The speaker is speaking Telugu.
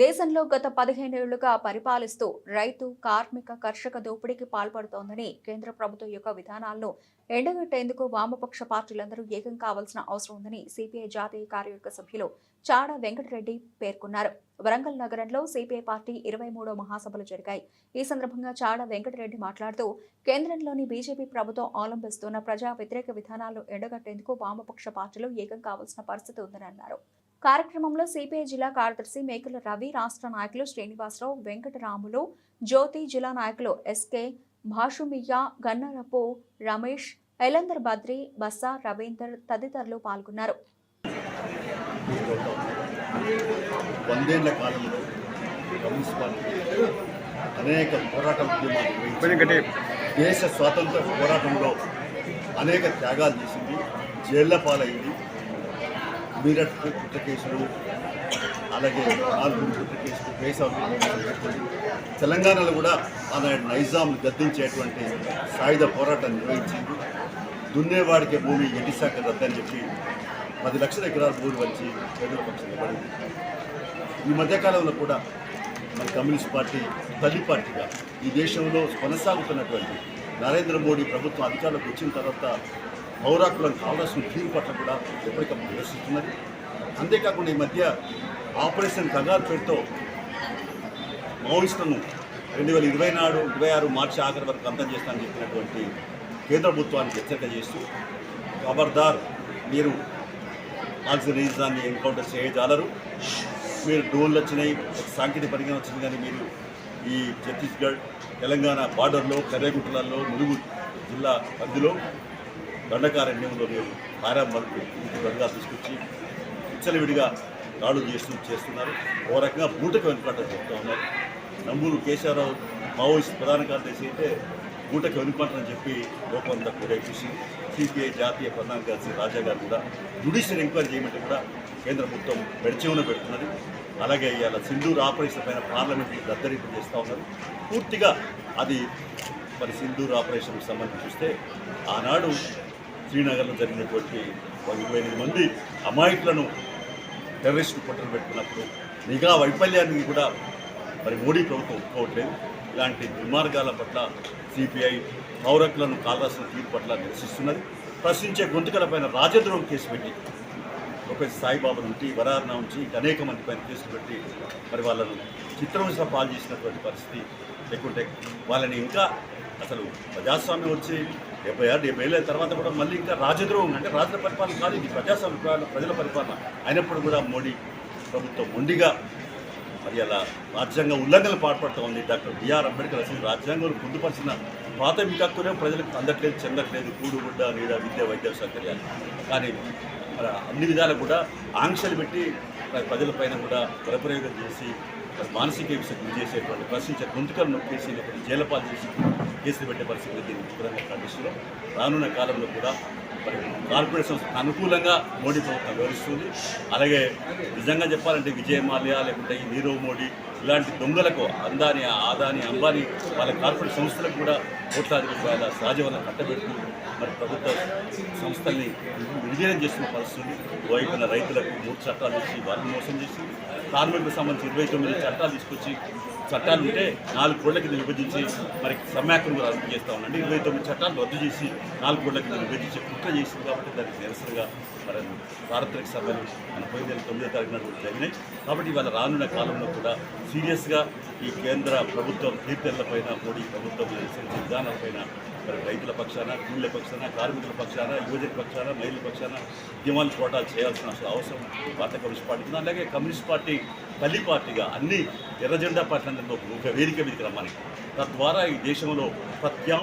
దేశంలో గత పదిహేనేళ్ళుగా పరిపాలిస్తూ రైతు కార్మిక కర్షక దోపిడీకి పాల్పడుతోందని కేంద్ర ప్రభుత్వం యొక్క విధానాలను ఎండగట్టేందుకు వామపక్ష పార్టీలందరూ ఏకం కావాల్సిన అవసరం ఉందని సిపిఐ జాతీయ కార్యవర్గ సభ్యులు చాడ వెంకటరెడ్డి పేర్కొన్నారు. వరంగల్ నగరంలో సిపిఐ పార్టీ ఇరవై మూడో మహాసభలు జరిగాయి. ఈ సందర్భంగా చాడ వెంకటరెడ్డి మాట్లాడుతూ కేంద్రంలోని బీజేపీ ప్రభుత్వం అవలంబిస్తున్న ప్రజా వ్యతిరేక విధానాలను ఎండగట్టేందుకు వామపక్ష పార్టీలు ఏకం కావాల్సిన పరిస్థితి ఉందని అన్నారు. కార్యక్రమంలో సిపిఐ జిల్లా కార్యదర్శి మేకల రవి రాష్ట్ర నాయకులు శ్రీనివాసరావు వెంకటరాములు జ్యోతి జిల్లా నాయకులు ఎస్కే భాషుమియ్య గన్నరపు రమేష్ ఎలందర్ బద్రి బస్సా రవీందర్ తదితరులు పాల్గొన్నారు వందేళ్ళ కాలంలో కమ్యూనిస్ట్ పార్టీ అనేక పోరాట ఉద్యమాలు నిర్వహించింది. దేశ స్వాతంత్ర పోరాటంలో అనేక త్యాగాలు చేసింది జైళ్ళ పాలైంది మీరట్ కుట్ర కేసులు అలాగే ఆల్గూరు కుట్ర కేసులు కేసు తెలంగాణలో కూడా ఆనాడు నైజాం గద్దించేటువంటి సాయుధ పోరాటాన్ని నిర్వహించింది. దున్నేవాడికి భూమి ఎన్నిశాఖ రద్దని చెప్పి పది లక్షల ఎకరాల భూమి వచ్చి కేంద్ర పక్షం పడింది ఈ మధ్యకాలంలో కూడా మన కమ్యూనిస్ట్ పార్టీ తల్లి పార్టీగా ఈ దేశంలో కొనసాగుతున్నటువంటి నరేంద్ర మోడీ ప్రభుత్వం అధికారంలోకి వచ్చిన తర్వాత పౌరాకులను కావాల్సిన తీరు పట్ల కూడా ఎప్పటికప్పుడు నిరసిస్తున్నది అంతేకాకుండా ఈ మధ్య ఆపరేషన్ కగార్ పేరుతో మావోయిస్టులను రెండు వేల ఇరవై నాడు ఇరవై ఆరు మార్చి ఆఖరి వరకు అంతం చేస్తానని చెప్పినటువంటి కేంద్ర ప్రభుత్వానికి హెచ్చరిక చేస్తూ ఖబర్దార్ మీరు ఆక్సిజన్ ఎన్కౌంటర్ చేయజాలరు. మీరు డ్రోన్లు వచ్చినాయి సాంకేతిక పరిజ్ఞానం వచ్చింది కానీ మీరు ఈ ఛత్తీస్గఢ్ తెలంగాణ బార్డర్లో కర్రేగుట్టలలో ములుగు జిల్లా పరిధిలో దండకారణ్యంలో మీరు పారామలకు ఇంటి బదిగా తీసుకొచ్చి విచ్చలవిడిగా దాడులు చేస్తూ చేస్తున్నారు. ఓ రకంగా బూటకు వెనుకబడ్డ చెప్తా ఉన్నారు. నంబూరు కేశవరావు మావోయిస్ట్ ప్రధాన కార్యదర్శి అయితే బూటకు వెనుకబట్టని చెప్పి లోకంతా కూడా సిపిఐ జాతీయ ప్రధాన కార్యదర్శి రాజా గారు కూడా జుడిషియల్ ఎంక్వైరీ చేయమంటే కూడా కేంద్ర ప్రభుత్వం పెడిచేవన పెడుతున్నది. అలాగే ఇవాళ సింధూర్ ఆపరేషన్ పైన పార్లమెంట్కి దద్దరింపు చేస్తూ ఉన్నారు. పూర్తిగా అది మరి సింధూర్ ఆపరేషన్కి సంబంధించి చూస్తే ఆనాడు శ్రీనగర్లో జరిగినటువంటి ఒక ఇరవై ఎనిమిది మంది అమాయకులను టెర్రరిస్టులు పట్టులు పెట్టుకున్నప్పుడు నిఘా వైఫల్యాన్ని కూడా మరి మోడీ ప్రభుత్వం ఒప్పుకోవట్లేదు. ఇలాంటి దుర్మార్గాల పట్ల సిపిఐ పౌరకులను కాలరాసిన తీర్పు పట్ల నిరసిస్తున్నది. ప్రశ్నించే గొంతుకలపైన రాజద్రోహం కేసు పెట్టి ఒక సాయిబాబా నుంచి వరారణ నుంచి అనేక మంది పైన కేసులు పెట్టి మరి వాళ్ళను చిత్రహింస పాలు చేసినటువంటి పరిస్థితి లేకుంటే వాళ్ళని ఇంకా అసలు ప్రజాస్వామ్యం వచ్చి డెబ్బై ఆరు డెబ్బై ఏళ్ళ తర్వాత కూడా మళ్ళీ ఇంకా రాజద్రోహం అంటే రాజుల పరిపాలన కాదు ఇది ప్రజాస్వామ్య ప్రజల పరిపాలన. అయినప్పుడు కూడా మోడీ ప్రభుత్వం మొండిగా మరి అలా రాజ్యాంగ ఉల్లంఘనలు పాల్పడుతూ ఉంది. డాక్టర్ బిఆర్ అంబేద్కర్ అసలు రాజ్యాంగంలో పొందుపరిచిన ప్రాథమిక హక్కునే ప్రజలకు అందట్లేదు చెందట్లేదు. కూడుగుడ్డ నీడ విద్య వైద్య సౌకర్యాలు. కానీ మరి అన్ని విధాలు కూడా ఆంక్షలు పెట్టి మరి ప్రజలపైన కూడా బలప్రయోగం చేసి మానసిక హింసకు గురి చేసేటువంటి ప్రశ్నించే గొంతుకలు నొప్పేసి జైలపాలు చేసి కేసులు పెట్టే పరిస్థితి దీన్ని తీవ్రంగా ఖండిస్తున్నాం రానున్న కాలంలో కూడా మరి కార్పొరేట్ సంస్థకు అనుకూలంగా మోడీ ప్రభుత్వం వివరిస్తుంది అలాగే నిజంగా చెప్పాలంటే విజయ్ మాల్యా లేకుంటే ఈ నీరవ్ మోడీ ఇలాంటి దొంగలకు అందాని ఆదాని అంబానీ వాళ్ళ కార్పొరేట్ సంస్థలకు కూడా కోట్లాది రూపాయల సహజవనం కట్టబెడుతూ మరి ప్రభుత్వ సంస్థల్ని విలీనం చేస్తున్న పరిస్థితి వైపున రైతులకు మూడు చట్టాలు ఇచ్చి వారిని మోసం చేసి కార్మికులకు సంబంధించి ఇరవై తొమ్మిది చట్టాలు తీసుకొచ్చి చట్టాలు ఉంటే నాలుగు కోట్ల కింద విభజించి మరి సమ్యాక్రం రద్దు చేస్తా ఉండండి. ఇరవై తొమ్మిది చట్టాలు రద్దు చేసి నాలుగు కోట్ల కింద విభజించి కుట్ర చేసింది కాబట్టి దానికి నిరసనగా మరి చారిత్రక సభలు మన పోయిన నెల తొమ్మిదో తారీఖున జరిగినాయి. కాబట్టి ఇవాళ రానున్న కాలంలో కూడా సీరియస్గా ఈ కేంద్ర ప్రభుత్వం తీర్థెళ్ళపైన మోడీ ప్రభుత్వం అనుసరించే విధానాలపైన మరి రైతుల పక్షాన కూలీల పక్షాన కార్మికుల పక్షాన యువజన పక్షాన మహిళల పక్షాన డిమాండ్ కోటా చేయాల్సిన అవసరం భారత కమ్యూనిస్ట్ పార్టీ ఉంది. అలాగే కమ్యూనిస్ట్ పార్టీ తల్లి పార్టీగా అన్ని ఎర్ర జెండా పార్టీలందరిలో ఒక వేదిక మీదకి రమ్మని. తద్వారా ఈ దేశంలో ప్రత్యా